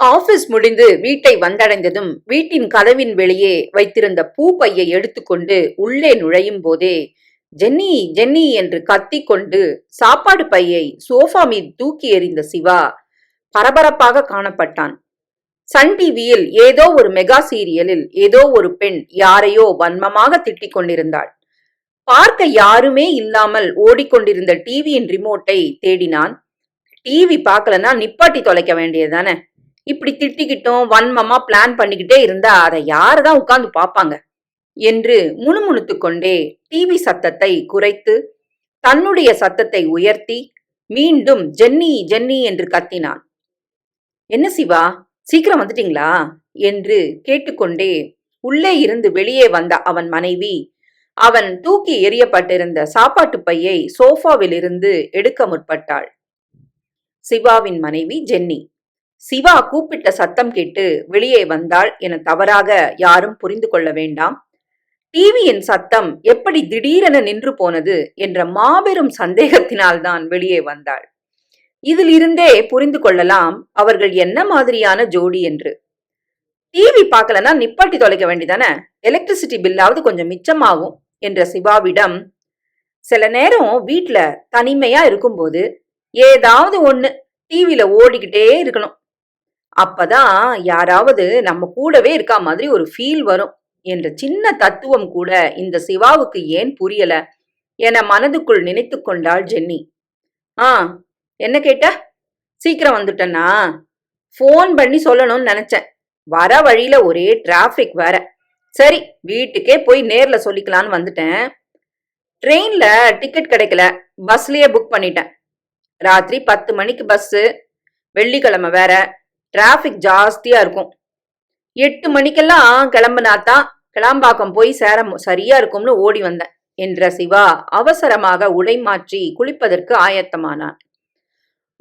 Office முடிந்து வீட்டை வந்தடைந்ததும் வீட்டின் கதவின் வெளியே வைத்திருந்த பூ பையை எடுத்துக்கொண்டு உள்ளே நுழையும் போதே ஜென்னி ஜென்னி என்று கத்திக்கொண்டு சாப்பாடு பையை சோஃபா மீது தூக்கி எறிந்த சிவா பரபரப்பாக காணப்பட்டான். சன் டிவியில் ஏதோ ஒரு மெகா சீரியலில் ஏதோ ஒரு பெண் யாரையோ வன்மமாக திட்டிக் கொண்டிருந்தாள். பார்க்க யாருமே இல்லாமல் ஓடிக்கொண்டிருந்த டிவியின் ரிமோட்டை தேடினான். டிவி பார்க்கலன்னா நிப்பாட்டி தொலைக்க வேண்டியதுதானே இப்படி திட்டிக்கிட்டும் வன்மமா பிளான் பண்ணிக்கிட்டே இருந்தா அதை யாருதான் உட்கார்ந்து பார்ப்பாங்க? என்று முணுமுணுத்து கொண்டே டிவி சத்தத்தை குறைத்து தன்னுடைய சத்தத்தை உயர்த்தி மீண்டும் ஜென்னி ஜென்னி என்று கத்தினான். என்ன சிவா சீக்கிரம் வந்துட்டீங்களா? என்று கேட்டுக்கொண்டே உள்ளே இருந்து வெளியே வந்த அவன் மனைவி அவன் தூக்கி எறியப்பட்டிருந்த சாப்பாட்டு பையை சோஃபாவிலிருந்து எடுக்க முற்பட்டாள். சிவாவின் மனைவி ஜென்னி. சிவா கூப்பிட்ட சத்தம் கேட்டு வெளியே வந்தாள் என தவறாக யாரும் புரிந்து கொள்ள வேண்டாம். டிவியின் சத்தம் எப்படி திடீரென நின்று போனது என்ற மாபெரும் சந்தேகத்தினால்தான் வெளியே வந்தாள். இதில் இருந்தே புரிந்து கொள்ளலாம் அவர்கள் என்ன மாதிரியான ஜோடி என்று. டிவி பார்க்கலன்னா நிப்பாட்டி தொலைக்க வேண்டிதானே? எலக்ட்ரிசிட்டி பில்லாவது கொஞ்சம் மிச்சமாகும் என்ற சிவாவிடம் சில நேரம் வீட்ல தனிமையா இருக்கும்போது ஏதாவது ஒண்ணு டிவியில ஓடிக்கிட்டே இருக்கணும். அப்பதான் யாராவது நம்ம கூடவே இருக்கா மாதிரி ஒரு ஃபீல் வரும். என்ற சின்ன தத்துவம் கூட இந்த சிவாவுக்கு ஏன் புரியல? என மனதுக்குள் நினைத்து கொண்டாள் ஜென்னி. ஆ என்ன கேட்ட? சீக்கிரம் வந்துட்டனா ஃபோன் பண்ணி சொல்லணும்னு நினைச்சேன். வர வழியில ஒரே டிராஃபிக் வேற. சரி வீட்டுக்கே போய் நேர்ல சொல்லிக்கலான்னு வந்துட்டேன். ட்ரெயின்ல டிக்கெட் கிடைக்கல. பஸ்லயே புக் பண்ணிட்டேன். ராத்திரி பத்து மணிக்கு பஸ்ஸு வெள்ளிக்கிழமை வேற. டிராஃபிக் ஜாஸ்தியா இருக்கும். எட்டு மணிக்கெல்லாம் கிளம்புனாத்தான் கிளாம்பாக்கம் போய் சேர சரியா இருக்கும்னு ஓடி வந்தேன் என்ற சிவா அவசரமாக உடை மாற்றி குளிப்பதற்கு ஆயத்தமானான்.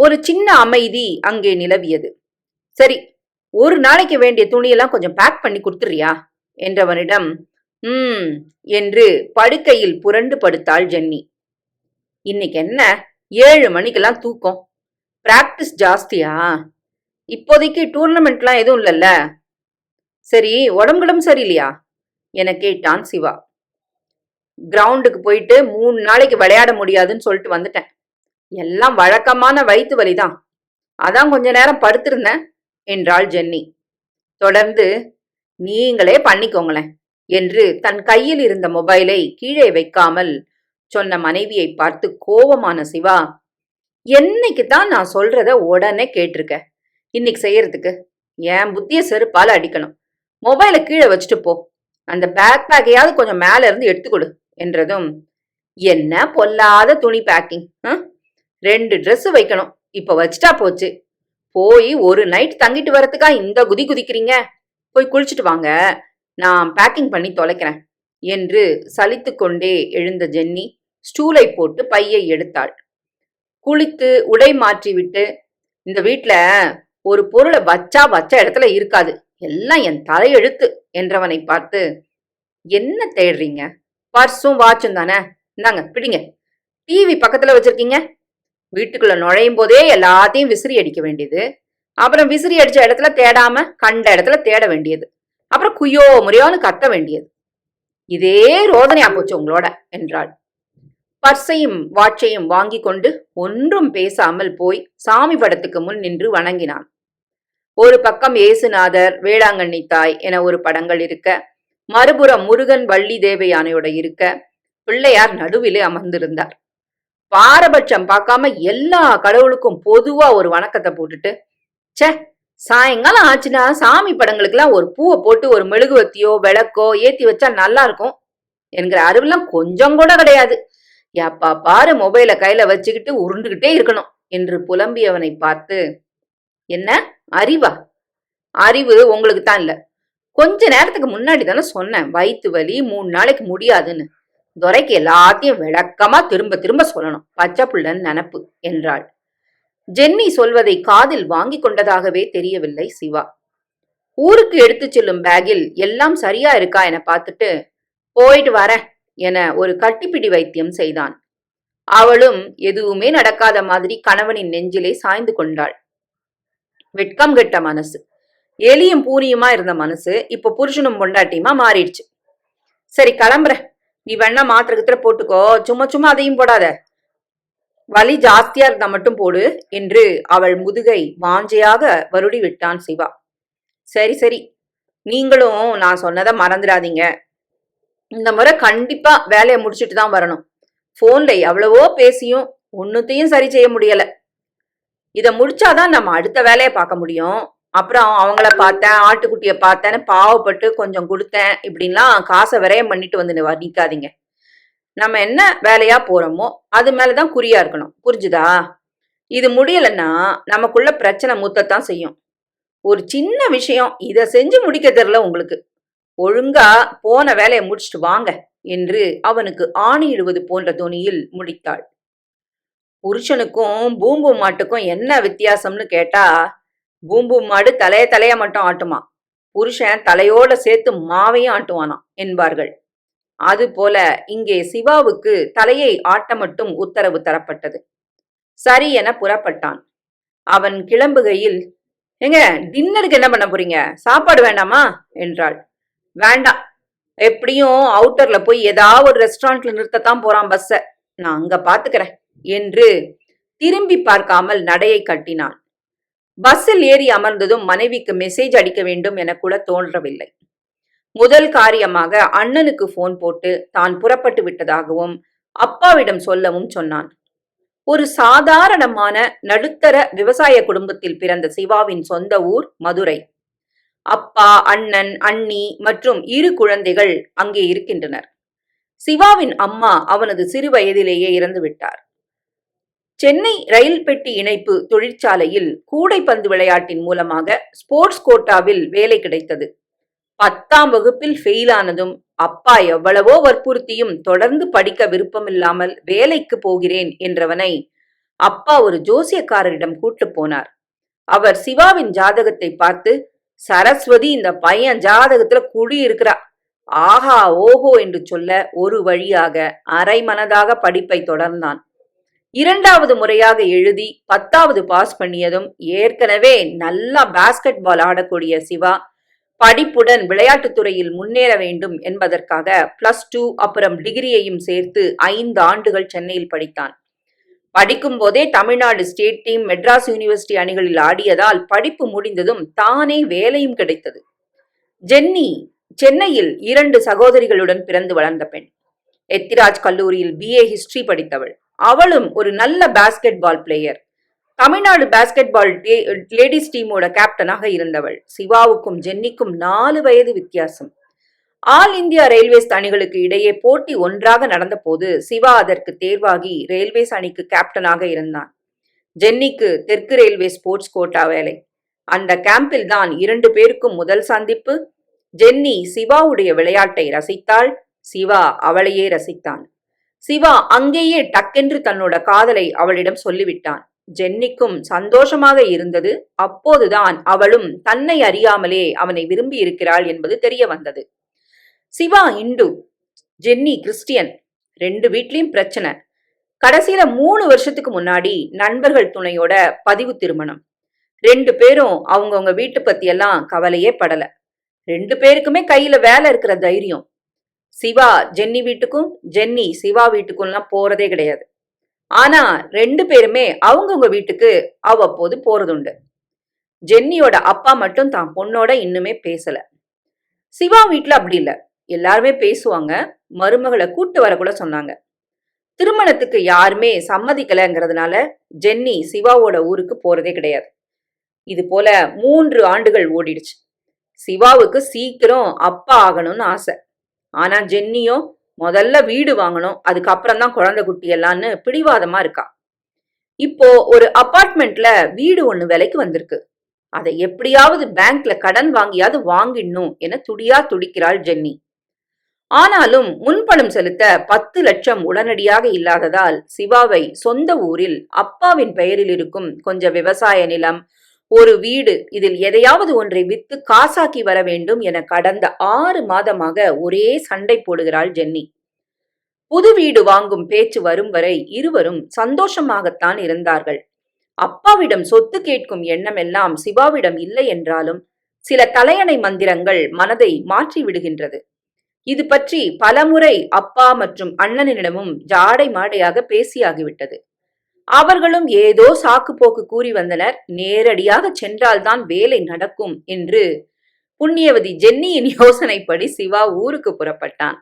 ஒரு சின்ன அமைதி அங்கே நிலவியது. சரி ஒரு நாளைக்கு வேண்டிய துணியெல்லாம் கொஞ்சம் பேக் பண்ணி கொடுத்துறியா என்றவனிடம் ம் என்று படுக்கையில் புரண்டு படுத்தாள் ஜென்னி. இன்னைக்கு என்ன? ஏழு மணிக்கெல்லாம் தூக்கம். பிராக்டிஸ் ஜாஸ்தியா? இப்போதைக்கு டூர்னமெண்ட்லாம் எதுவும் இல்லைல்ல? சரி உடம்புடம் சரியில்லையா? என கேட்டான் சிவா. கிரவுண்டுக்கு போயிட்டு மூணு நாளைக்கு விளையாட முடியாதுன்னு சொல்லிட்டு வந்துட்டேன். எல்லாம் வழக்கமான வயிற்று வலிதான். அதான் கொஞ்ச நேரம் படுத்திருந்தேன் என்றாள் ஜென்னி. தொடர்ந்து நீங்களே பண்ணிக்கோங்களேன் என்று தன் கையில் இருந்த மொபைலை கீழே வைக்காமல் சொன்ன மனைவியை பார்த்து கோபமான சிவா என்னைக்கு தான் நான் சொல்றத உடனே கேட்டிருக்க. இன்னைக்கு செய்யறதுக்கு? என் புத்திய செருப்பால அடிக்கணும். மொபைலை கீழே வச்சுட்டு போ. அந்த பேக் பேக்கையாவது கொஞ்சம் மேல இருந்து எடுத்துக்கொடு என்றதும் என்ன பொல்லாத துணி பேக்கிங் ரெண்டு ட்ரெஸ் வைக்கணும். இப்ப வச்சுட்டா போச்சு. போய் ஒரு நைட் தங்கிட்டு வரத்துக்கா இந்த குதி குதிக்கிறீங்க? போய் குளிச்சுட்டு வாங்க. நான் பேக்கிங் பண்ணி தொலைக்கிறேன். என்று சலித்து கொண்டே எழுந்த ஜென்னி ஸ்டூலை போட்டு பையை எடுத்தாள். குளித்து உடை மாற்றிவிட்டு இந்த வீட்டில் ஒரு பொருளை வச்சா வச்ச இடத்துல இருக்காது. எல்லாம் என் தலையெழுத்து என்றவனை பார்த்து என்ன தேடுறீங்க? பர்ஸும் வாட்சும் தானே? இந்தாங்க பிடிங்க. டிவி பக்கத்துல வச்சிருக்கீங்க? வீட்டுக்குள்ள நுழையும் போதே எல்லாத்தையும் விசிறி அடிக்க வேண்டியது. அப்புறம் விசிறி அடிச்ச இடத்துல தேடாம கண்ட இடத்துல தேட வேண்டியது. அப்புறம் குய்யோ முறையோன்னு கத்த வேண்டியது. இதே ரோதனையா போச்சு உங்களோட என்றாள். பர்ஸையும் வாட்சையும் வாங்கி கொண்டு ஒன்றும் பேசாமல் போய் சாமி படத்துக்கு முன் நின்று வணங்கினான். ஒரு பக்கம் ஏசுநாதர் வேளாங்கண்ணி தாய் என ஒரு படங்கள் இருக்க மறுபுறம் முருகன் வள்ளி தேவயானையோட இருக்க பிள்ளையார் நடுவிலே அமர்ந்திருந்தார். பாரபட்சம் பார்க்காம எல்லா கடவுளுக்கும் பொதுவா ஒரு வணக்கத்தை போட்டுட்டு ச்சே சாயங்காலம் ஆச்சுன்னா சாமி படங்களுக்கெல்லாம் ஒரு பூவை போட்டு ஒரு மெழுகுவத்தியோ விளக்கோ ஏத்தி வச்சா நல்லா இருக்கும் என்கிற அறிவுலாம் கொஞ்சம் கூட கிடையாது. எப்பா பாரு மொபைலை கையில வச்சுக்கிட்டு உருண்டுகிட்டே இருக்கணும் என்று புலம்பியவனை பார்த்து என்ன? அறிவா? அறிவு உங்களுக்கு தான் இல்ல. கொஞ்ச நேரத்துக்கு முன்னாடி தானே சொன்னேன் வயிற்று வலி மூணு நாளைக்கு முடியாதுன்னு. துரைக்கு எல்லாத்தையும் விளக்கமா திரும்ப திரும்ப சொல்லணும். பச்சை புள்ளன்னு நினப்பு என்றாள். ஜென்னி சொல்வதை காதில் வாங்கி கொண்டதாகவே தெரியவில்லை சிவா. ஊருக்கு எடுத்துச் செல்லும் பேக்கில் எல்லாம் சரியா இருக்கா என பார்த்துட்டு போயிட்டு வரேன் என ஒரு கட்டிப்பிடி வைத்தியம் செய்தான். அவளும் எதுவுமே நடக்காத மாதிரி கணவனின் நெஞ்சிலே சாய்ந்து கொண்டாள். வெட்கம் கெட்ட மனசு. எலியும் பூனியுமா இருந்த மனசு இப்ப புருஷனும் பொண்டாட்டியுமா மாறிடுச்சு. சரி கிளம்புற. நீ வேணா மாத்திரை கித்திர போட்டுக்கோ. சும்மா சும்மா அதையும் போடாத. வலி ஜாஸ்தியா இருந்தா மட்டும் போடு என்று அவள் முதுகை வாஞ்சையாக வருடி விட்டான் சிவா. சரி சரி. நீங்களும் நான் சொன்னதை மறந்துடாதீங்க. இந்த முறை கண்டிப்பா வேலையை முடிச்சிட்டு தான் வரணும். போன்ல எவ்வளவோ பேசியும் ஒன்னுத்தையும் சரி செய்ய முடியல. இதை முடிச்சாதான் நம்ம அடுத்த வேலையை பார்க்க முடியும். அப்புறம் அவங்கள பார்த்தேன் ஆட்டுக்குட்டியை பார்த்தேன்னு பாவப்பட்டு கொஞ்சம் கொடுத்தேன் இப்படின்லாம் காசை விரயம் பண்ணிட்டு வந்து நிற்காதீங்க நம்ம என்ன வேலையா போறோமோ அது மேலதான் குறியா இருக்கணும். புரிஞ்சுதா? இது முடியலன்னா நமக்குள்ள பிரச்சனை முத்தத்தான் செய்யும். ஒரு சின்ன விஷயம் இதை செஞ்சு முடிக்க தெரியல உங்களுக்கு. ஒழுங்கா போன வேலையை முடிச்சிட்டு வாங்க என்று அவனுக்கு ஆணையிடுவது போன்ற தொனியில் முடித்தாள். புருஷனுக்கும் பூம்பு மாட்டுக்கும் என்ன வித்தியாசம்னு கேட்டா பூம்பு மாடு தலைய தலைய மட்டும் ஆட்டுமா. புருஷன் தலையோட சேர்த்து மாவையும் ஆட்டுவானாம் என்பார்கள். அதுபோல இங்கே சிவாவுக்கு தலையை ஆட்ட மட்டும் உத்தரவு தரப்பட்டது. சரி என புறப்பட்டான். அவன் கிளம்புகையில் ஏங்க டின்னருக்கு என்ன பண்ண போறீங்க? சாப்பாடு வேண்டாமா? என்றாள். வேண்டாம் எப்படியும் அவுட்டர்ல போய் ஏதாவது ஒரு ரெஸ்டாரண்ட்ல நிறுத்தத்தான் போறான் பஸ்ஸை. நான் அங்க பாத்துக்கிறேன். என்று திரும்பி பார்க்காமல் நடையை கட்டினான் பஸ்ஸில் ஏறி அமர்ந்ததும் மனைவிக்கு மெசேஜ் அடிக்க வேண்டும் என கூட தோன்றவில்லை. முதல் காரியமாக அண்ணனுக்கு போன் போட்டு தான் புறப்பட்டு விட்டதாகவும் அப்பாவிடம் சொல்லவும் சொன்னான். ஒரு சாதாரணமான நடுத்தர விவசாய குடும்பத்தில் பிறந்த சிவாவின் சொந்த ஊர் மதுரை. அப்பா அண்ணன் அண்ணி மற்றும் இரு குழந்தைகள் அங்கே இருக்கின்றனர். சிவாவின் அம்மா அவனது சிறு வயதிலேயே இறந்து விட்டார். சென்னை ரயில் பெட்டி இணைப்பு தொழிற்சாலையில் கூடைப்பந்து விளையாட்டின் மூலமாக ஸ்போர்ட்ஸ் கோட்டாவில் வேலை கிடைத்தது. பத்தாம் வகுப்பில் ஃபெயிலானதும் அப்பா எவ்வளவோ வற்புறுத்தியும் தொடர்ந்து படிக்க விருப்பமில்லாமல் வேலைக்கு போகிறேன் என்றவனை அப்பா ஒரு ஜோசியக்காரரிடம் கூட்டு போனார். அவர் சிவாவின் ஜாதகத்தை பார்த்து சரஸ்வதி இந்த பையன் ஜாதகத்துல குழி இருக்கிறா ஆஹா ஓஹோ என்று சொல்ல ஒரு வழியாக அரை மனதாக படிப்பை தொடர்ந்தான். இரண்டாவது முறையாக எழுதி பத்தாவது பாஸ் பண்ணியதும் ஏற்கனவே நல்லா பாஸ்கெட் பால் ஆடக்கூடிய சிவா படிப்புடன் விளையாட்டுத் துறையில் முன்னேற வேண்டும் என்பதற்காக பிளஸ் டூ அப்புறம் டிகிரியையும் சேர்த்து ஐந்து ஆண்டுகள் சென்னையில் படித்தான். படிக்கும் போதே Tamil Nadu state team Madras university அணிகளில் ஆடியதால் படிப்பு முடிந்ததும் தானே வேலையும் கிடைத்தது. ஜென்னி சென்னையில் இரண்டு சகோதரிகளுடன் பிறந்து வளர்ந்த பெண். எத்திராஜ் கல்லூரியில் பிஏ ஹிஸ்டரி படித்தவள். அவளும் ஒரு நல்ல basketball player Tamil Nadu basketball ladies டீமோட கேப்டனாக இருந்தவள். சிவாவுக்கும் ஜென்னிக்கும் நாலு வயது வித்தியாசம். ஆல் இந்தியா ரயில்வேஸ் அணிகளுக்கு இடையே போட்டி ஒன்றாக நடந்தபோது சிவா அதற்கு தேர்வாகி ரயில்வேஸ் அணிக்கு கேப்டனாக இருந்தான். ஜென்னிக்கு தெற்கு ரயில்வே ஸ்போர்ட்ஸ் கோட்டா வேலை. அந்த கேம்பில் தான் இரண்டு பேருக்கும் முதல் சந்திப்பு. ஜென்னி சிவாவுடைய விளையாட்டை ரசித்தாள். சிவா அவளையே ரசித்தான். சிவா அங்கேயே டக்கென்று தன்னோட காதலை அவளிடம் சொல்லிவிட்டான். ஜென்னிக்கும் சந்தோஷமாக இருந்தது. அப்போதுதான் அவளும் தன்னை அறியாமலே அவனை விரும்பி இருக்கிறாள் என்பது தெரிய வந்தது. சிவா இந்து ஜென்னி கிறிஸ்டியன் ரெண்டு வீட்லயும் பிரச்சனை. கடைசியில மூணு வருஷத்துக்கு முன்னாடி நண்பர்கள் துணையோட பதிவு திருமணம். ரெண்டு பேரும் அவங்கவுங்க வீட்டு பத்தி எல்லாம் கவலையே படல. ரெண்டு பேருக்குமே கையில வேலை இருக்கிற தைரியம். சிவா ஜென்னி வீட்டுக்கும் ஜென்னி சிவா வீட்டுக்கும்லாம் போறதே கிடையாது. ஆனா ரெண்டு பேருமே அவங்கவுங்க வீட்டுக்கு அவ்வப்போது போறதுண்டு. ஜென்னியோட அப்பா மட்டும் தான் பொண்ணோட இன்னுமே பேசல. சிவா வீட்டுல அப்படி இல்ல. எல்லாருமே பேசுவாங்க. மருமகளை கூட்டு வர கூட சொன்னாங்க. திருமணத்துக்கு யாருமே சம்மதிக்கலைங்கிறதுனால ஜென்னி சிவாவோட ஊருக்கு போறதே கிடையாது. இது போல மூன்று ஆண்டுகள் ஓடிடுச்சு. சிவாவுக்கு சீக்கிரம் அப்பா ஆகணும்னு ஆசை. ஆனா ஜென்னியோ முதல்ல வீடு வாங்கணும் அதுக்கப்புறம் தான் குழந்தை குட்டி எல்லாம்னு பிடிவாதமா இருக்கா. இப்போ ஒரு அபார்ட்மெண்ட்ல வீடு ஒண்ணு விலைக்கு வந்திருக்கு. அதை எப்படியாவது பேங்க்ல கடன் வாங்கியாவது வாங்கிடணும் என துடியா துடிக்கிறாள் ஜென்னி. ஆனாலும் முன்பணம் செலுத்த பத்து லட்சம் உடனடியாக இல்லாததால் சிவாவை சொந்த ஊரில் அப்பாவின் பெயரில் இருக்கும் கொஞ்சம் விவசாய நிலம் ஒரு வீடு இதில் எதையாவது ஒன்றை வித்து காசாக்கி வர வேண்டும் என கடந்த ஆறு மாதமாக ஒரே சண்டை போடுகிறாள் ஜென்னி. புது வீடு வாங்கும் பேச்சு வரும் வரை இருவரும் சந்தோஷமாகத்தான் இருந்தார்கள். அப்பாவிடம் சொத்து கேட்கும் எண்ணமெல்லாம் சிவாவிடம் இல்லை என்றாலும் சில தலையணை மந்திரங்கள் மனதை மாற்றி விடுகின்றது. இது பற்றி பலமுறை அப்பா மற்றும் அண்ணனிடமும் ஜாடை மாடையாக பேசியாகிவிட்டது. அவர்களும் ஏதோ சாக்கு போக்கு கூறி வந்தனர். நேரடியாக சென்றால்தான் வேலை நடக்கும் என்று புண்ணியவதி ஜென்னியின் யோசனைப்படி சிவா ஊருக்கு புறப்பட்டான்.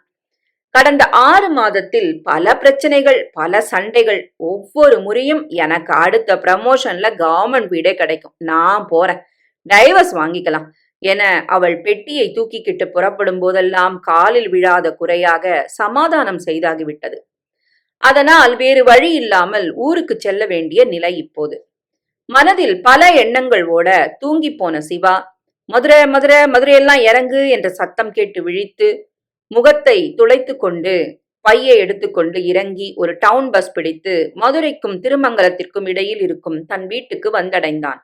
கடந்த ஆறு மாதத்தில் பல பிரச்சனைகள் பல சண்டைகள் ஒவ்வொரு முறையும் எனக்கு அடுத்த ப்ரமோஷன்ல கவர்மெண்ட் வீடே கிடைக்கும். நான் போறேன். டைவர்ஸ் வாங்கிக்கலாம் என அவள் பெட்டியை தூக்கிக்கிட்டு புறப்படும் போதெல்லாம் காலில் விழாத குறையாக சமாதானம் செய்தாகிவிட்டது. அதனால் வேறு வழி இல்லாமல் ஊருக்கு செல்ல வேண்டிய நிலை இப்போது. மனதில் பல எண்ணங்கள் ஓட தூங்கி போன சிவா மதுரை மதுரை மதுரையெல்லாம் இறங்கு என்ற சத்தம் கேட்டு விழித்து முகத்தை துளைத்து கொண்டு பையை எடுத்துக்கொண்டு இறங்கி ஒரு டவுன் பஸ் பிடித்து மதுரைக்கும் திருமங்கலத்திற்கும் இடையில் இருக்கும் தன் வீட்டுக்கு வந்தடைந்தான்.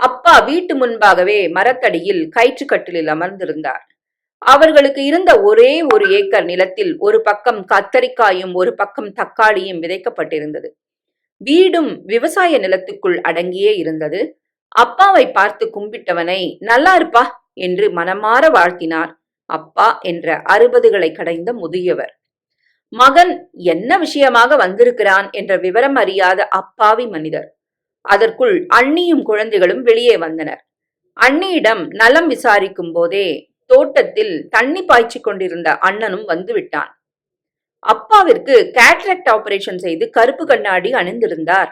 அப்பா வீட்டு முன்பாகவே மரத்தடியில் கயிற்றுக்கட்டிலில் அமர்ந்திருந்தார். அவர்களுக்கு இருந்த ஒரே ஒரு ஏக்கர் நிலத்தில் ஒரு பக்கம் கத்தரிக்காயும் ஒரு பக்கம் தக்காளியும் விதைக்கப்பட்டிருந்தது. வீடும் விவசாய நிலத்துக்குள் அடங்கியே இருந்தது. அப்பாவை பார்த்து கும்பிட்டவனை நல்லா இருப்பா என்று மனமாற வாழ்த்தினார் அப்பா என்ற அறுபதுகளை கடைந்த முதியவர். மகன் என்ன விஷயமாக வந்திருக்கிறான்? என்ற விவரம் அறியாத அப்பாவி மனிதர். அதற்குள் அண்ணியும் குழந்தைகளும் வெளியே வந்தனர். அண்ணியிடம் நலம் விசாரிக்கும் போதே தோட்டத்தில் தண்ணி பாய்ச்சி கொண்டிருந்த அண்ணனும் வந்து விட்டான் அப்பாவிற்கு கேட்ராக்ட் ஆபரேஷன் செய்து கருப்பு கண்ணாடி அணிந்திருந்தார்.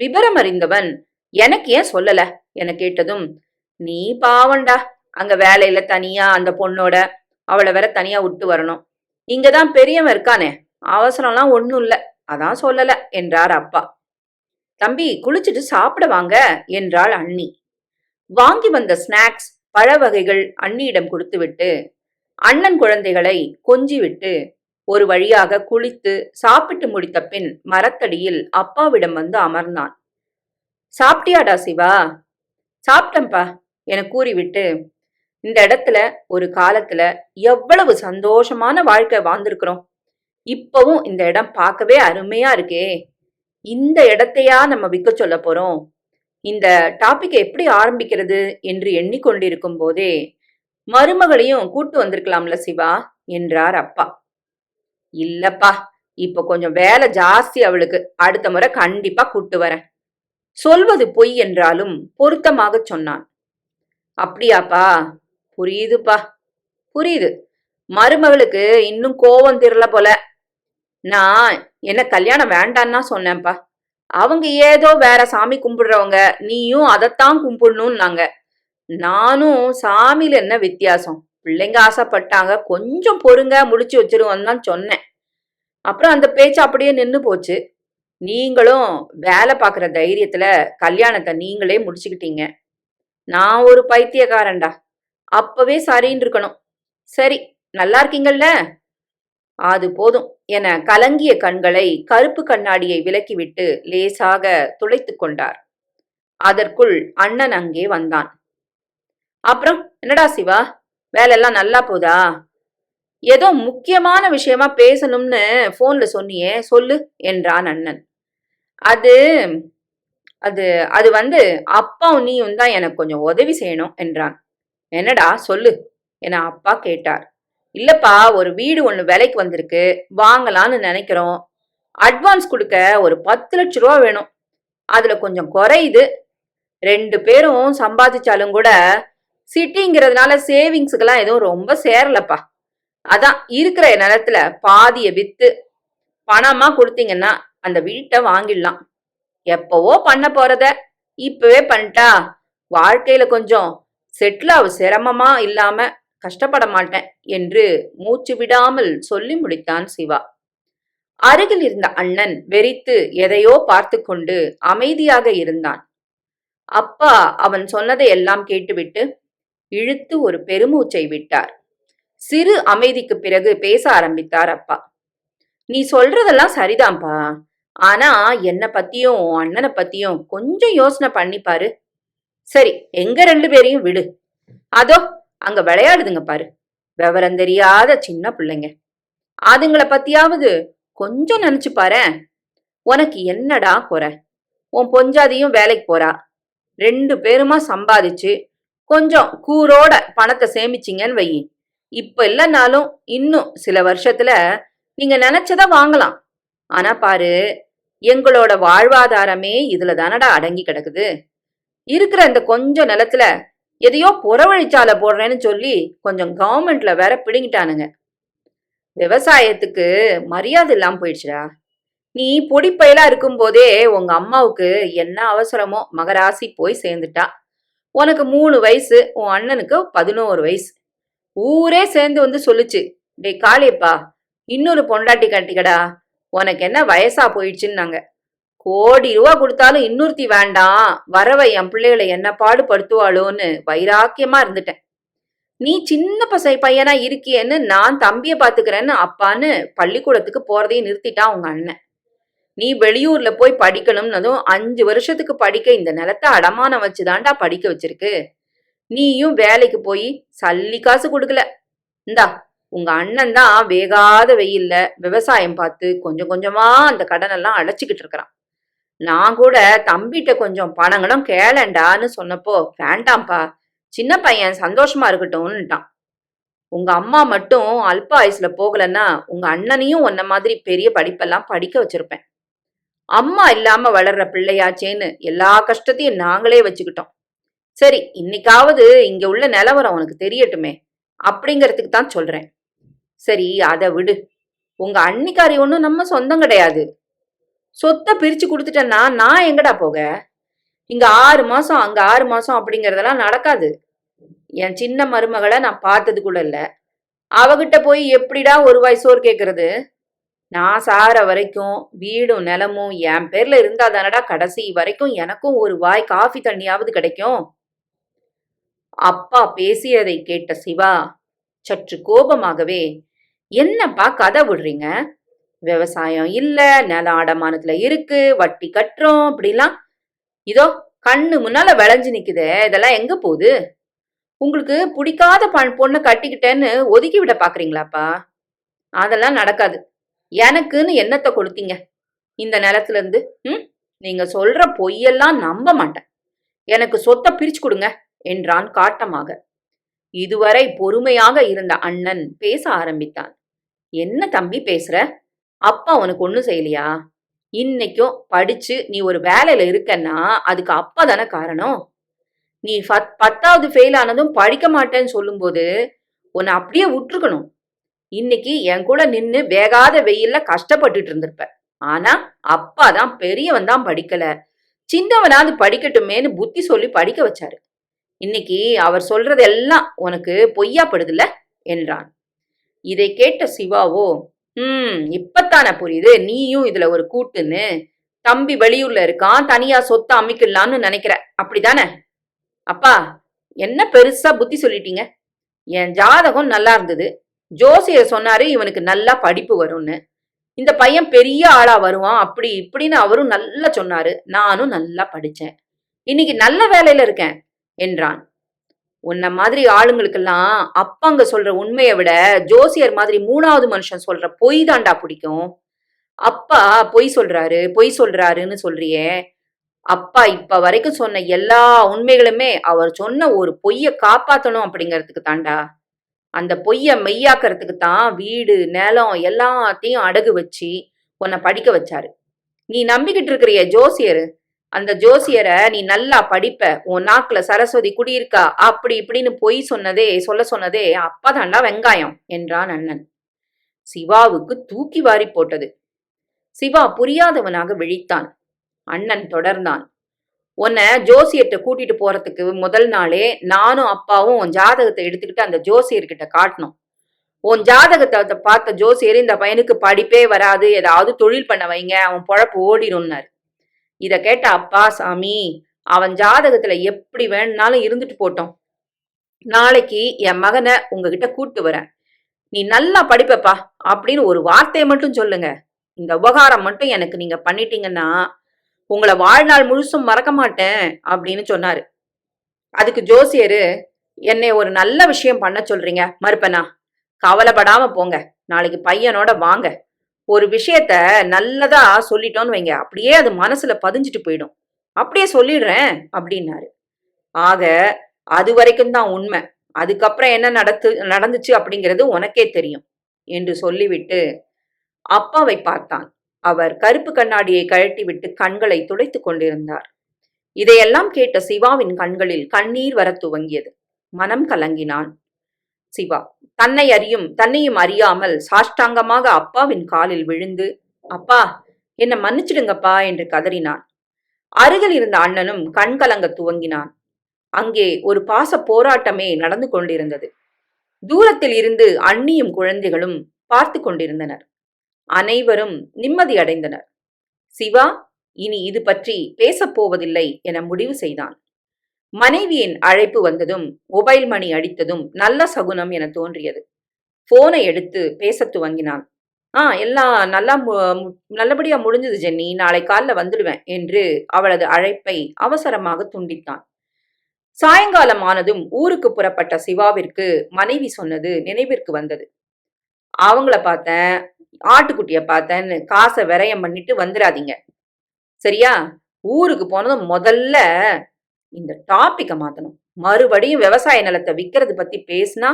விபரம் அறிந்தவன் எனக்கு ஏன் சொல்லல? என கேட்டதும் நீ பாவண்டா அங்க வேலையில தனியா அந்த பொண்ணோட அவளை வேற தனியா விட்டு வரணும். இங்கதான் பெரியவன் இருக்கானே அவசரம்லாம் ஒண்ணும் இல்ல. அதான் சொல்லல என்றார் அப்பா. தம்பி குளிச்சுட்டு சாப்பிட வாங்க என்றாள் அண்ணி. வாங்கி வந்த ஸ்நாக்ஸ் பழ வகைகள் அண்ணியிடம் கொடுத்துவிட்டு அண்ணன் குழந்தைகளை கொஞ்சிவிட்டு ஒரு வழியாக குளித்து சாப்பிட்டு முடித்த பின் மரத்தடியில் அப்பாவிடம் வந்து அமர்ந்தான். சாப்பிட்டியாடா சிவா? சாப்பிட்டம்பா என கூறிவிட்டு இந்த இடத்துல ஒரு காலத்துல எவ்வளவு சந்தோஷமான வாழ்க்கை வாழ்ந்திருக்கிறோம். இப்பவும் இந்த இடம் பார்க்கவே அருமையா இருக்கே. இந்த இடத்தையா நம்ம விற்க சொல்ல போறோம்? இந்த டாபிக் எப்படி ஆரம்பிக்கிறது என்று எண்ணிக்கொண்டிருக்கும் போதே மருமகளையும் கூட்டு வந்திருக்கலாம்ல சிவா என்றார் அப்பா. இல்லப்பா இப்ப கொஞ்சம் வேலை ஜாஸ்தி அவளுக்கு. அடுத்த முறை கண்டிப்பா கூட்டு வரேன். சொல்வது பொய் என்றாலும் பொருத்தமாக சொன்னான். அப்படியாப்பா? புரியுதுப்பா. புரியுது. மருமகளுக்கு இன்னும் கோவம் திரல போல. நான் என்ன கல்யாணம் வேண்டான்னா சொன்னேன்ப்பா. அவங்க ஏதோ வேற சாமி கும்பிடுறவங்க நீயும் அதைத்தான் கும்பிடணும்னாங்க. நானும் சாமியில என்ன வித்தியாசம்? பிள்ளைங்க ஆசைப்பட்டாங்க கொஞ்சம் பொறுங்க முடிச்சு வச்சிருவோம் தான் சொன்னேன். அப்புறம் அந்த பேச்சு அப்படியே நின்று போச்சு. நீங்களும் வேலை பார்க்குற தைரியத்துல கல்யாணத்தை நீங்களே முடிச்சுக்கிட்டீங்க. நான் ஒரு பைத்தியக்காரன்டா. அப்பவே சரின்னு இருக்கணும். சரி நல்லா இருக்கீங்கல்ல? அது போதும் என கலங்கிய கண்களை கருப்பு கண்ணாடியை விலக்கிவிட்டு லேசாக துளைத்து கொண்டார். அதற்குள் அண்ணன் அங்கே வந்தான். அப்புறம் என்னடா சிவா வேலையெல்லாம் நல்லா போதா? ஏதோ முக்கியமான விஷயமா பேசணும்னு போன்ல சொன்னியே சொல்லு என்றான் அண்ணன். அது அது அது வந்து அப்பாவும் நீயும் தான் எனக்கு கொஞ்சம் உதவி செய்யணும் என்றான். என்னடா சொல்லு என அப்பா கேட்டார். இல்லப்பா ஒரு வீடு ஒன்று விலைக்கு வந்திருக்கு வாங்கலான்னு நினைக்கிறோம். அட்வான்ஸ் கொடுக்க ஒரு பத்து லட்ச ரூபா வேணும். அதுல கொஞ்சம் குறையுது. ரெண்டு பேரும் சம்பாதிச்சாலும் கூட சிட்டிங்கிறதுனால சேவிங்ஸுக்கெல்லாம் எதுவும் ரொம்ப சேரலப்பா. அதான் இருக்கிற நிலத்துல பாதிய வித்து பணமா கொடுத்தீங்கன்னா அந்த வீட்டை வாங்கிடலாம். எப்பவோ பண்ண போறத இப்பவே பண்ணிட்டா வாழ்க்கையில கொஞ்சம் செட்டில் ஆக சிரமமா இல்லாம கஷ்டப்பட மாட்டேன் என்று மூச்சு விடாமல் சொல்லி முடித்தான் சிவா. அருகில் இருந்த அண்ணன் வெறித்து எதையோ பார்த்து கொண்டு அமைதியாக இருந்தான். அப்பா அவன் சொன்னதை எல்லாம் கேட்டுவிட்டு இழுத்து ஒரு பெருமூச்சை விட்டார். சிறு அமைதிக்கு பிறகு பேச ஆரம்பித்தார் அப்பா. நீ சொல்றதெல்லாம் சரிதான்ப்பா ஆனா என்ன பத்தியும் அண்ணனை பத்தியும் கொஞ்சம் யோசனை பண்ணி பாரு. சரி எங்க ரெண்டு பேரையும் விடு. அதோ அங்க விளையாடுதுங்க பாரு. விவரம் தெரியாத சின்ன பிள்ளைங்க. அதுங்கள பத்தியாவது கொஞ்சம் நினைச்சு பாரு உனக்கு என்னடா குறை? உன் பொஞ்சாதியும் வேலைக்கு போறா. ரெண்டு பேருமா சம்பாதிச்சு கொஞ்சம் கூரோட பணத்தை சேமிச்சிங்கன்னு வை இப்ப இல்லைனாலும் இன்னும் சில வருஷத்துல நீங்க நினைச்சதை வாங்கலாம். ஆனா பாரு எங்களோட வாழ்வாதாரமே இதுல தானடா அடங்கி கிடக்குது. இருக்கிற இந்த கொஞ்ச நிலத்துல எதையோ புறவழிச்சாலை போடுறேன்னு சொல்லி கொஞ்சம் கவர்மெண்ட்ல வேற பிடுங்கிட்டானுங்க. விவசாயத்துக்கு மரியாதை இல்லாம போயிடுச்சுடா. நீ பொடிப்பையலா இருக்கும்போதே உங்க அம்மாவுக்கு என்ன அவசரமோ மகராசி போய் சேர்ந்துட்டா. உனக்கு மூணு வயசு உன் அண்ணனுக்கு பதினோரு வயசு. ஊரே சேர்ந்து வந்து சொல்லுச்சு டேய் காளியப்பா இன்னொரு பொண்டாட்டி கட்டிக்கடா. உனக்கு என்ன வயசா போயிடுச்சுன்னாங்க. கோடி ரூபா கொடுத்தாலும் இன்னொருத்தி வேண்டாம். வரவை என் பிள்ளைகளை என்ன பாடுபடுத்துவாளோன்னு வைராக்கியமா இருந்துட்டேன். நீ சின்ன பசை பையனா இருக்கியேன்னு நான் தம்பியை பாத்துக்கிறேன்னு அப்பான்னு பள்ளிக்கூடத்துக்கு போறதையும் நிறுத்திட்டான் உங்க அண்ணன். நீ வெளியூர்ல போய் படிக்கணும்னதும் அஞ்சு வருஷத்துக்கு படிக்க இந்த நிலத்தை அடமானம் வச்சுதான்டா படிக்க வச்சிருக்கு. நீயும் வேலைக்கு போய் சல்லி காசு கொடுக்கல. இந்தா உங்க அண்ணன் தான் வேகாத வெயில்ல விவசாயம் பார்த்து கொஞ்சம் கொஞ்சமா அந்த கடனெல்லாம் அடைச்சிக்கிட்டு இருக்கிறான். நான் கூட தம்பிட்ட கொஞ்சம் பணங்களும் கேளண்டான்னு சொன்னப்போ வேண்டாம்ப்பா சின்ன பையன் சந்தோஷமா இருக்கட்டும்னுட்டான் உங்க அம்மா மட்டும் அல்ப ஆயுசுல போகலன்னா உங்க அண்ணனையும் உன்ன மாதிரி பெரிய படிப்பெல்லாம் படிக்க வச்சிருப்பேன். அம்மா இல்லாம வளர்ற பிள்ளையாச்சேன்னு எல்லா கஷ்டத்தையும் நாங்களே வச்சுக்கிட்டோம். சரி இன்னைக்காவது இங்க உள்ள நிலவரம் உனக்கு தெரியட்டுமே அப்படிங்கிறதுக்கு தான் சொல்றேன். சரி அதை விடு. உங்க அன்னிக்காரி ஒன்றும் நம்ம சொந்தம் கிடையாது. சொத்தை பிரிச்சு கொடுத்துட்டேன்னா நான் எங்கடா போக? இங்க ஆறு மாசம் அங்க ஆறு மாசம் அப்படிங்கறதெல்லாம் நடக்காது. என் சின்ன மருமகளை நான் பார்த்தது கூட இல்ல. அவகிட்ட போய் எப்படிடா ஒரு வாய் சோறு கேக்குறது? நான் சார வரைக்கும் வீடும் நிலமும் என் பேர்ல இருந்தா தானடா கடைசி வரைக்கும் எனக்கும் ஒரு வாய் காஃபி தண்ணியாவது கிடைக்கும்? அப்பா பேசியதை கேட்ட சிவா சற்று கோபமாகவே என்னப்பா கதை விடுறீங்க? விவசாயம் இல்லை நில அடமானத்துல இருக்கு வட்டி கட்டுறோம் அப்படிலாம். இதோ கண்ணு முன்னால விளைஞ்சு நிக்குதே இதெல்லாம் எங்க போகுது? உங்களுக்கு பிடிக்காத பண் பொண்ணை கட்டிக்கிட்டேன்னு ஒதுக்கி விட பாக்குறீங்களாப்பா? அதெல்லாம் நடக்காது. எனக்குன்னு என்னத்தை கொடுத்தீங்க. இந்த நிலத்துல இருந்து ம்? நீங்க சொல்ற பொய்யெல்லாம் நம்ப மாட்டேன். எனக்கு சொத்தை பிரிச்சு கொடுங்க என்றான் காட்டமாக. இதுவரை பொறுமையாக இருந்த அண்ணன் பேச ஆரம்பித்தான். என்ன தம்பி பேசுற? அப்பா உனக்கு ஒன்றும் செய்யலையா? இன்னைக்கும் படிச்சு நீ ஒரு வேலையில இருக்கன்னா அதுக்கு அப்பா தானே காரணம்? நீ ஃபத்- பத்தாவது ஃபெயில் ஆனதும் படிக்க மாட்டேன்னு சொல்லும்போது உன்னை அப்படியே விட்டுருக்கணும். இன்னைக்கு என் கூட நின்று வேகாத வெயில்ல கஷ்டப்பட்டுட்டு இருந்திருப்ப. ஆனா அப்பா தான் பெரியவன் தான் படிக்கல. சின்னவனாவது படிக்கட்டுமேன்னு புத்தி சொல்லி படிக்க வச்சாரு. இன்னைக்கு அவர் சொல்றதெல்லாம் உனக்கு பொய்யாப்படுதுல்ல? என்றான். இதை கேட்ட சிவாவோ ம் இப்பத்தானே புரியுது. நீயும் இதுல ஒரு கூட்டுன்னு தம்பி வெளியூர்ல இருக்கான் தனியா சொத்தை அமைக்கலான்னு நினைக்கிற. அப்படிதானே அப்பா என்ன பெருசா புத்தி சொல்லிட்டீங்க? என் ஜாதகம் நல்லா இருந்தது. ஜோசியர் சொன்னாரு இவனுக்கு நல்லா படிப்பு வரும்னு. இந்த பையன் பெரிய ஆளா வருவான் அப்படி இப்படின்னு அவரும் நல்லா சொன்னாரு. நானும் நல்லா படிச்சேன். இன்னைக்கு நல்ல வேலையில இருக்கேன் என்றான். உன்ன மாதிரி ஆளுங்களுக்கெல்லாம் அப்பாங்க சொல்ற உண்மையை விட ஜோசியர் மாதிரி மூணாவது மனுஷன் சொல்ற பொய் தாண்டா பிடிக்கும். அப்பா பொய் சொல்றாரு பொய் சொல்றாருன்னு சொல்றியே. அப்பா இப்ப வரைக்கும் சொன்ன எல்லா உண்மைகளுமே அவர் சொன்ன ஒரு பொய்ய காப்பாத்தணும் அப்படிங்கறதுக்கு தாண்டா அந்த பொய்ய மெய்யாக்கிறதுக்கு தான் வீடு நிலம் எல்லாத்தையும் அடகு வச்சு உன்னை படிக்க வச்சாரு. நீ நம்பிக்கிட்டு இருக்கிறிய ஜோசியர். அந்த ஜோசியரை நீ நல்லா படிப்ப. உன் நாக்குல சரஸ்வதி குடியிருக்கா? அப்படி இப்படின்னு பொய் சொன்னதே சொல்ல சொன்னதே அப்பதாண்டா வெங்காயம் என்றான் அண்ணன். சிவாவுக்கு தூக்கி வாரி போட்டது. சிவா புரியாதவனாக விழித்தான். அண்ணன் தொடர்ந்தான். உன்னை ஜோசியர்கிட்ட கூட்டிட்டு போறதுக்கு முதல் நாளே நானும் அப்பாவும் உன் ஜாதகத்தை எடுத்துக்கிட்டு அந்த ஜோசியர்கிட்ட காட்டணும். உன் ஜாதகத்தை பார்த்த ஜோசியர் இந்த பையனுக்கு படிப்பே வராது. ஏதாவது தொழில் பண்ண வைங்க. அவன் பொழப்பு ஓடிடும்னாரு. இத கேட்ட அப்பா சாமி அவன் ஜாதகத்துல எப்படி வேணும்னாலும் இருந்துட்டு போட்டோம். நாளைக்கு என் மகனை உங்ககிட்ட கூட்டு வரேன். நீ நல்லா படிப்பப்பா அப்படின்னு ஒரு வார்த்தையை மட்டும் சொல்லுங்க. இந்த உபகாரம் மட்டும் எனக்கு நீங்க பண்ணிட்டீங்கன்னா உங்களை வாழ்நாள் முழுசும் மறக்க மாட்டேன் அப்படின்னு சொன்னாரு. அதுக்கு ஜோசியரு என்னை ஒரு நல்ல விஷயம் பண்ண சொல்றீங்க மறுப்பனா கவலைப்படாம போங்க. நாளைக்கு பையனோட வாங்க. ஒரு விஷயத்த நல்லதா சொல்லிட்டோன்னு வைங்க. அப்படியே அது மனசுல பதிஞ்சிட்டு போயிடும். அப்படியே சொல்லிடுறேன் அப்படின்னாரு. ஆக அது வரைக்கும் தான் உண்மை. அதுக்கப்புறம் என்ன நடத்து நடந்துச்சு அப்படிங்கிறது உனக்கே தெரியும் என்று சொல்லிவிட்டு அப்பாவை பார்த்தான். அவர் கருப்பு கண்ணாடியை கழட்டிவிட்டு கண்களை துடைத்துக் கொண்டிருந்தார். இதையெல்லாம் கேட்ட சிவாவின் கண்களில் கண்ணீர் வரத் துவங்கியது. மனம் கலங்கினான். சிவா தன்னை அறியும் தன்னையும் அறியாமல் சாஷ்டாங்கமாக அப்பாவின் காலில் விழுந்து அப்பா என்னை மன்னிச்சிடுங்கப்பா என்று கதறினான். அருகில் இருந்த அண்ணனும் கண்கலங்க துவங்கினான். அங்கே ஒரு பாச போராட்டமே நடந்து கொண்டிருந்தது. தூரத்தில் இருந்து அண்ணியும் குழந்தைகளும் பார்த்து கொண்டிருந்தனர். அனைவரும் நிம்மதியடைந்தனர் சிவா இனி இது பற்றி பேசப் போவதில்லை என முடிவு செய்தான். மனைவியின் அழைப்பு வந்ததும் மொபைல் மணி அடித்ததும் நல்ல சகுனம் என தோன்றியது. போனை எடுத்து பேசத் துவங்கினான். ஆ எல்லாம் நல்லா மு- நல்லபடியா முடிஞ்சது ஜென்னி. நாளை காலைல வந்துடுவேன் என்று அவளது அழைப்பை அவசரமாக துண்டித்தான். சாயங்காலம் ஆனதும் ஊருக்கு புறப்பட்ட சிவாவிற்கு மனைவி சொன்னது நினைவிற்கு வந்தது. அவங்கள பார்த்தேன் ஆட்டுக்குட்டிய பார்த்தேன்னு காசை விரயம் பண்ணிட்டு வந்துடாதீங்க சரியா? ஊருக்கு போனதும் முதல்ல இந்த டாப்பிக்கை மாத்தணும். மறுபடியும் விவசாய நிலத்தை விக்கிறது பத்தி பேசினா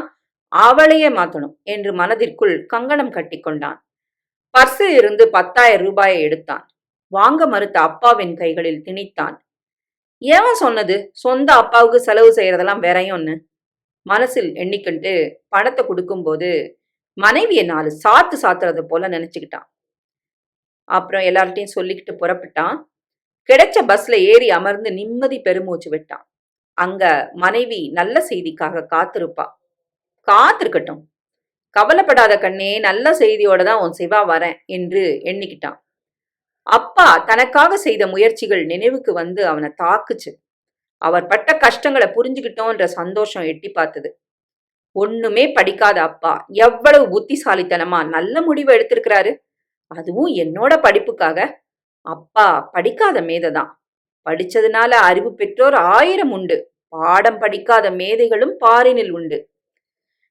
அவளையே மாத்தணும் என்று மனதிற்குள் கங்கணம் கட்டிக்கொண்டான் பர்சில் இருந்து பத்தாயிரம் ரூபாயை எடுத்தான். வாங்க மறுத்த அப்பாவின் கைகளில் திணித்தான். ஏவன் சொன்னது? சொந்த அப்பாவுக்கு செலவு செய்யறதெல்லாம் வேறையும்னு மனசில் எண்ணிக்கிட்டு பணத்தை கொடுக்கும்போது மனைவியை நாலு சாத்து சாத்துறது போல நினைச்சுக்கிட்டான். அப்புறம் எல்லார்ட்டையும் சொல்லிக்கிட்டு புறப்பட்டான். கிடைச்ச பஸ்ல ஏறி அமர்ந்து நிம்மதி பெருமூச்சு விட்டான். அங்க மனைவி நல்ல செய்திக்காக காத்திருப்பா. காத்திருக்கட்டும். கவலைப்படாத கண்ணே நல்ல செய்தியோட தான் உன் சிவா வரேன் என்று எண்ணிக்கிட்டான். அப்பா தனக்காக செய்த முயற்சிகள் நினைவுக்கு வந்து அவனை தாக்குச்சு. அவர் பட்ட கஷ்டங்களை புரிஞ்சுக்கிட்டோன்ற சந்தோஷம் எட்டி பார்த்தது. ஒண்ணுமே படிக்காத அப்பா எவ்வளவு புத்திசாலித்தனமா நல்ல முடிவு எடுத்திருக்கிறாரு. அதுவும் என்னோட படிப்புக்காக. அப்பா படிக்காத மேதைதான். படிச்சதுனால அறிவு பெற்றோர் ஆயிரம் உண்டு. பாடம் படிக்காத மேதைகளும் பாரினில் உண்டு.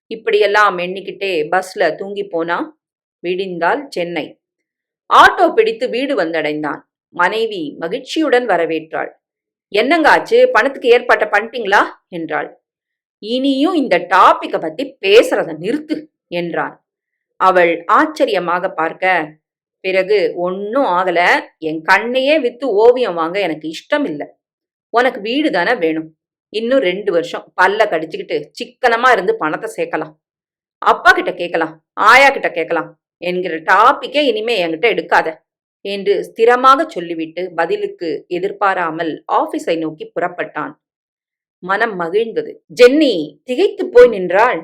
இப்படியெல்லாம் எண்ணிக்கிட்டே பஸ்ல தூங்கி போனா விடிந்தால் சென்னை. ஆட்டோ பிடித்து வீடு வந்தடைந்தான். மனைவி மகிழ்ச்சியுடன் வரவேற்றாள். என்னங்காச்சு? பணத்துக்கு ஏற்பாட்ட பண்ணிட்டீங்களா? என்றாள். இனியும் இந்த டாப்பிக்கை பத்தி பேசுறத நிறுத்து என்றான். அவள் ஆச்சரியமாக பார்க்க பிறகு ஒன்னும் ஆகல. என் கண்ணையே வித்து ஓவியம் வாங்க எனக்கு இஷ்டம் இல்ல உனக்கு வீடு தானே வேணும். இன்னும் ரெண்டு வருஷம் பல்ல கடிச்சுக்கிட்டு சிக்கனமா இருந்து பணத்தை சேர்க்கலாம். அப்பா கிட்ட கேட்கலாம் ஆயா கிட்ட கேட்கலாம் என்கிற டாபிக்கே இனிமே என்கிட்ட எடுக்காத என்று ஸ்திரமாக சொல்லிவிட்டு பதிலுக்கு எதிர்பாராமல் ஆபீஸை நோக்கி புறப்பட்டான். மனம் மகிழ்ந்தது. ஜென்னி திகைத்து போய் நின்றாள்?